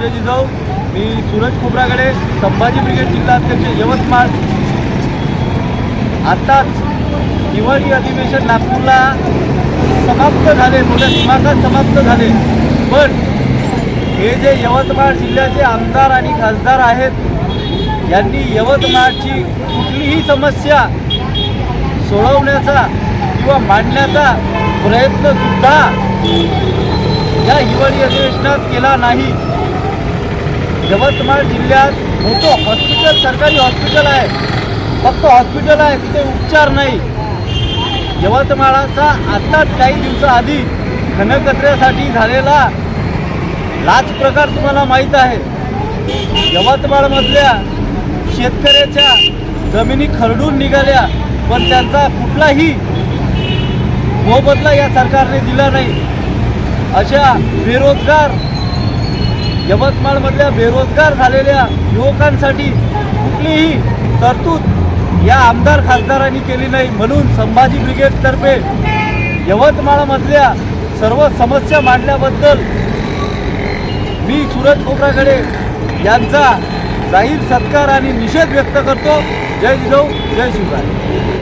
जय जिजाऊ मी सूरज खोबरागडे संभाजी ब्रिगेड जिल्हाध्यक्ष यवतमाळ. आत्ताच हिवाळी अधिवेशन नागपूरला समाप्त झाले मोठ्या दिमागात समाप्त झाले. पण हे जे यवतमाळ जिल्ह्याचे आमदार आणि खासदार आहेत यांनी यवतमाळची कुठलीही समस्या सोडवण्याचा किंवा मांडण्याचा प्रयत्न सुद्धा या हिवाळी अधिवेशनात केला नाही. यवतमाळ जिल्ह्यात मोठं हॉस्पिटल सरकारी हॉस्पिटल आहे. फक्त हॉस्पिटल आहे तिथे उपचार नाही. यवतमाळाचा आत्ताच काही दिवसाआधी घनकचऱ्यासाठी झालेला लाच प्रकार तुम्हाला माहीत आहे. यवतमाळमधल्या शेतकऱ्याच्या जमिनी खरडून निघाल्या पण त्यांचा कुठलाही मोबदला या सरकारने दिला नाही. अशा बेरोजगार यवतमाळमधल्या बेरोजगार झालेल्या युवकांसाठी कुठलीही तरतूद या आमदार खासदारांनी केली नाही म्हणून संभाजी ब्रिगेडतर्फे यवतमाळमधल्या सर्व समस्या मांडल्याबद्दल मी सूरज खोबराकडे यांचा जाहीर सत्कार आणि निषेध व्यक्त करतो. जय जिजाऊ जय शिवराय.